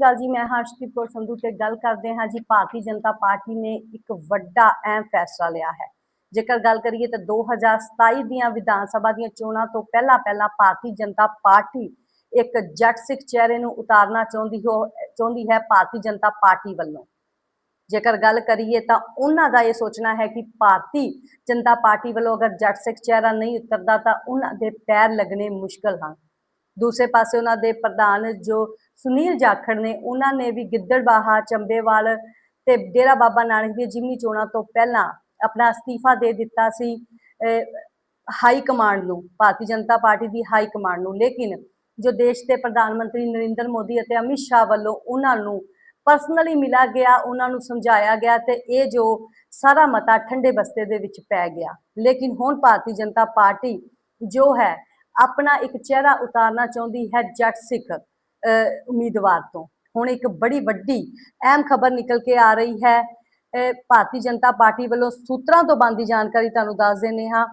ਅਕਾਲ ਜੀ, ਮੈਂ ਹਰਸ਼ਦੀਪ ਕੌਰ ਸੰਧੂ ਤੇ ਗੱਲ ਕਰਦੇ ਹਾਂ ਜੀ। ਭਾਰਤੀ ਜਨਤਾ ਪਾਰਟੀ ਨੇ ਇੱਕ ਵੱਡਾ ਅਹਿਮ ਫੈਸਲਾ ਲਿਆ ਹੈ। ਜੇਕਰ ਗੱਲ ਕਰੀਏ ਤਾਂ 2027 ਦੀਆਂ ਵਿਧਾਨ ਸਭਾ ਦੀਆਂ ਚੋਣਾਂ ਤੋਂ ਪਹਿਲਾਂ ਪਹਿਲਾਂ ਭਾਰਤੀ ਜਨਤਾ ਪਾਰਟੀ ਇੱਕ ਜੱਟ ਸਿੱਖ ਚਿਹਰੇ ਨੂੰ ਉਤਾਰਨਾ ਚਾਹੁੰਦੀ ਹੋ, ਚਾਹੁੰਦੀ ਹੈ ਭਾਰਤੀ ਜਨਤਾ ਪਾਰਟੀ ਵੱਲੋਂ। ਜੇਕਰ ਗੱਲ ਕਰੀਏ ਤਾਂ ਉਹਨਾਂ ਦਾ ਇਹ ਸੋਚਣਾ ਹੈ ਕਿ ਭਾਰਤੀ ਜਨਤਾ ਪਾਰਟੀ ਵੱਲੋਂ ਅਗਰ ਜੱਟ ਸਿੱਖ ਚਿਹਰਾ ਨਹੀਂ ਉਤਰਦਾ ਤਾਂ ਉਹਨਾਂ ਦੇ ਪੈਰ ਲੱਗਣੇ ਮੁਸ਼ਕਲ ਹਨ। ਦੂਸਰੇ ਪਾਸੇ ਉਹਨਾਂ ਦੇ ਪ੍ਰਧਾਨ ਜੋ ਸੁਨੀਲ ਜਾਖੜ ਨੇ, ਉਹਨਾਂ ਨੇ ਵੀ ਗਿੱਦੜਬਾਹਾ, ਚੰਬੇਵਾਲ ਤੇ ਡੇਰਾ ਬਾਬਾ ਨਾਨਕ ਦੀ ਜਿਮਨੀ ਚੋਣਾਂ ਤੋਂ ਪਹਿਲਾਂ ਆਪਣਾ ਅਸਤੀਫਾ ਦੇ ਦਿੱਤਾ ਸੀ ਹਾਈ ਕਮਾਂਡ ਨੂੰ, ਭਾਰਤੀ ਜਨਤਾ ਪਾਰਟੀ ਦੀ ਹਾਈ ਕਮਾਂਡ ਨੂੰ। ਲੇਕਿਨ ਜੋ ਦੇਸ਼ ਦੇ ਪ੍ਰਧਾਨ ਮੰਤਰੀ ਨਰਿੰਦਰ ਮੋਦੀ ਅਤੇ ਅਮਿਤ ਸ਼ਾਹ ਵੱਲੋਂ ਉਹਨਾਂ ਨੂੰ ਪਰਸਨਲੀ ਮਿਲਾ ਗਿਆ, ਉਹਨਾਂ ਨੂੰ ਸਮਝਾਇਆ ਗਿਆ ਤੇ ਇਹ ਜੋ ਸਾਰਾ ਮਤਾ ਠੰਡੇ ਬਸਤੇ ਦੇ ਵਿੱਚ ਪੈ ਗਿਆ। ਲੇਕਿਨ ਹੁਣ ਭਾਰਤੀ ਜਨਤਾ ਪਾਰਟੀ ਜੋ ਹੈ ਆਪਣਾ ਇੱਕ ਚਿਹਰਾ ਉਤਾਰਨਾ ਚਾਹੁੰਦੀ ਹੈ ਜੱਟ ਸਿੱਖ ਉਮੀਦਵਾਰ ਤੋਂ। ਹੁਣ ਇੱਕ ਬੜੀ ਵੱਡੀ ਅਹਿਮ ਖਬਰ ਨਿਕਲ ਕੇ ਆ ਰਹੀ ਹੈ। ਭਾਰਤੀ ਜਨਤਾ ਪਾਰਟੀ ਵੱਲੋਂ ਸੂਤਰਾਂ ਤੋਂ ਬੰਦੀ ਜਾਣਕਾਰੀ ਤੁਹਾਨੂੰ ਦੱਸ ਦਿੰਦੇ ਹਾਂ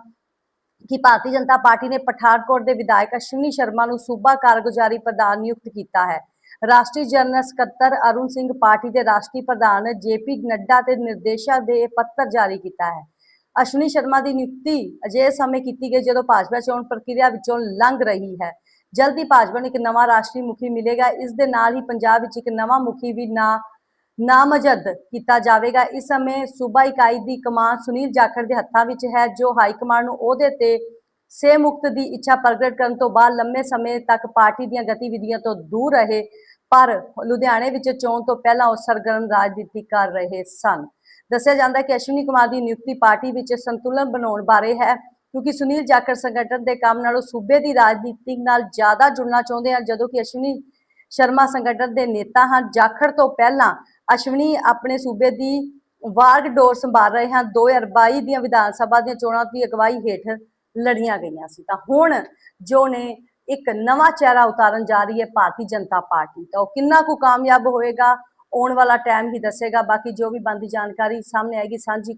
ਕਿ ਭਾਰਤੀ ਜਨਤਾ ਪਾਰਟੀ ਨੇ ਪਠਾਨਕੋਟ ਦੇ ਵਿਧਾਇਕ ਅਸ਼ਵਨੀ ਸ਼ਰਮਾ ਨੂੰ ਸੂਬਾ ਕਾਰਗੁਜ਼ਾਰੀ ਪ੍ਰਧਾਨ ਨਿਯੁਕਤ ਕੀਤਾ ਹੈ। ਰਾਸ਼ਟਰੀ ਜਨਰਲ ਸਕੱਤਰ ਅਰੁਣ ਸਿੰਘ ਪਾਰਟੀ ਦੇ ਰਾਸ਼ਟਰੀ ਪ੍ਰਧਾਨ ਜੇਪੀ ਨੱਡਾ ਤੇ ਨਿਰਦੇਸ਼ਾਂ ਦੇ ਪੱਤਰ ਜਾਰੀ ਕੀਤਾ ਹੈ। ਅਸ਼ਵਨੀ ਸ਼ਰਮਾ ਦੀ ਨਿਯੁਕਤੀ ਅਜੇ ਸਮੇਂ ਕੀਤੀ ਗਈ ਜਦੋਂ ਭਾਜਪਾ ਚੋਣ ਪ੍ਰਕਿਰਿਆ ਵਿੱਚੋਂ ਲੰਘ ਰਹੀ ਹੈ। ਜਲਦੀ ਭਾਜਪਾ ਨੂੰ ਇੱਕ ਨਵਾਂ ਰਾਸ਼ਟਰੀ ਮੁਖੀ ਮਿਲੇਗਾ। ਇਸ ਦੇ ਨਾਲ ਹੀ ਪੰਜਾਬ ਵਿੱਚ ਇੱਕ ਨਵਾਂ ਮੁਖੀ ਵੀ ਨਾ ਨਾਮਜ਼ਦ ਕੀਤਾ ਜਾਵੇਗਾ। ਇਸ ਸਮੇਂ ਸੂਬਾ ਇਕਾਈ ਦੀ ਕਮਾਨ ਸੁਨੀਲ ਜਾਖੜ ਦੇ ਹੱਥਾਂ ਵਿੱਚ ਹੈ, ਜੋ ਹਾਈ ਕਮਾਂਡ ਨੂੰ ਉਹਦੇ ਤੇ ਸੇ ਮੁਕਤ ਦੀ ਇੱਛਾ ਪ੍ਰਗਟ ਕਰਨ ਤੋਂ ਬਾਅਦ ਲੰਮੇ ਸਮੇਂ ਤੱਕ ਪਾਰਟੀ ਦੀਆਂ ਗਤੀਵਿਧੀਆਂ ਤੋਂ ਦੂਰ ਰਹੇ, ਪਰ ਲੁਧਿਆਣੇ ਵਿੱਚ ਚੋਣ ਤੋਂ ਪਹਿਲਾਂ ਉਹ ਸਰਗਰਮ ਰਾਜਨੀਤੀ ਕਰ ਰਹੇ ਸਨ। ਦੱਸਿਆ ਜਾਂਦਾ ਕਿ ਅਸ਼ਵਨੀ ਕੁਮਾਰ ਦੀ ਨਿਯੁਕਤੀ ਪਾਰਟੀ ਵਿੱਚ ਸੰਤੁਲਨ ਬਣਾਉਣ ਬਾਰੇ ਹੈ, ਕਿਉਂਕਿ ਸੁਨੀਲ ਜਾਖੜ ਸੰਗਠਨ ਦੇ ਕੰਮ ਨਾਲੋਂ ਸੂਬੇ ਦੀ ਰਾਜਨੀਤੀ ਨਾਲ ਜ਼ਿਆਦਾ ਜੁੜਨਾ ਚਾਹੁੰਦੇ ਹਨ, ਜਦੋਂ ਕਿ ਅਸ਼ਵਨੀ ਸ਼ਰਮਾ ਸੰਗਠਨ ਦੇ ਨੇਤਾ ਹਨ। ਜਾਖੜ ਤੋਂ ਪਹਿਲਾਂ ਅਸ਼ਵਨੀ ਆਪਣੇ ਸੂਬੇ ਦੀ ਵਾਰਡ ਡੋਰ ਸੰਭਾਲ ਰਹੇ ਹਨ। 2022 ਦੀਆਂ ਵਿਧਾਨ ਸਭਾ ਦੀਆਂ ਚੋਣਾਂ ਦੀ ਅਗਵਾਈ ਹੇਠ ਲੜੀਆਂ ਗਈਆਂ ਸੀ। ਤਾਂ ਹੁਣ ਜੋ ਨੇ ਇੱਕ ਨਵਾਂ ਚਿਹਰਾ ਉਤਾਰਨ ਜਾ ਰਹੀ ਹੈ ਭਾਰਤੀ ਜਨਤਾ ਪਾਰਟੀ, ਤਾਂ ਉਹ ਕਿੰਨਾ ਕੁ ਕਾਮਯਾਬ ਹੋਏਗਾ? ਆਉਣ ਵਾਲਾ ਟਾਈਮ ਹੀ ਦੱਸੇਗਾ। ਬਾਕੀ ਜੋ ਵੀ ਬੰਦੀ ਜਾਣਕਾਰੀ ਸਾਹਮਣੇ ਆਏਗੀ ਸਾਂਝੀ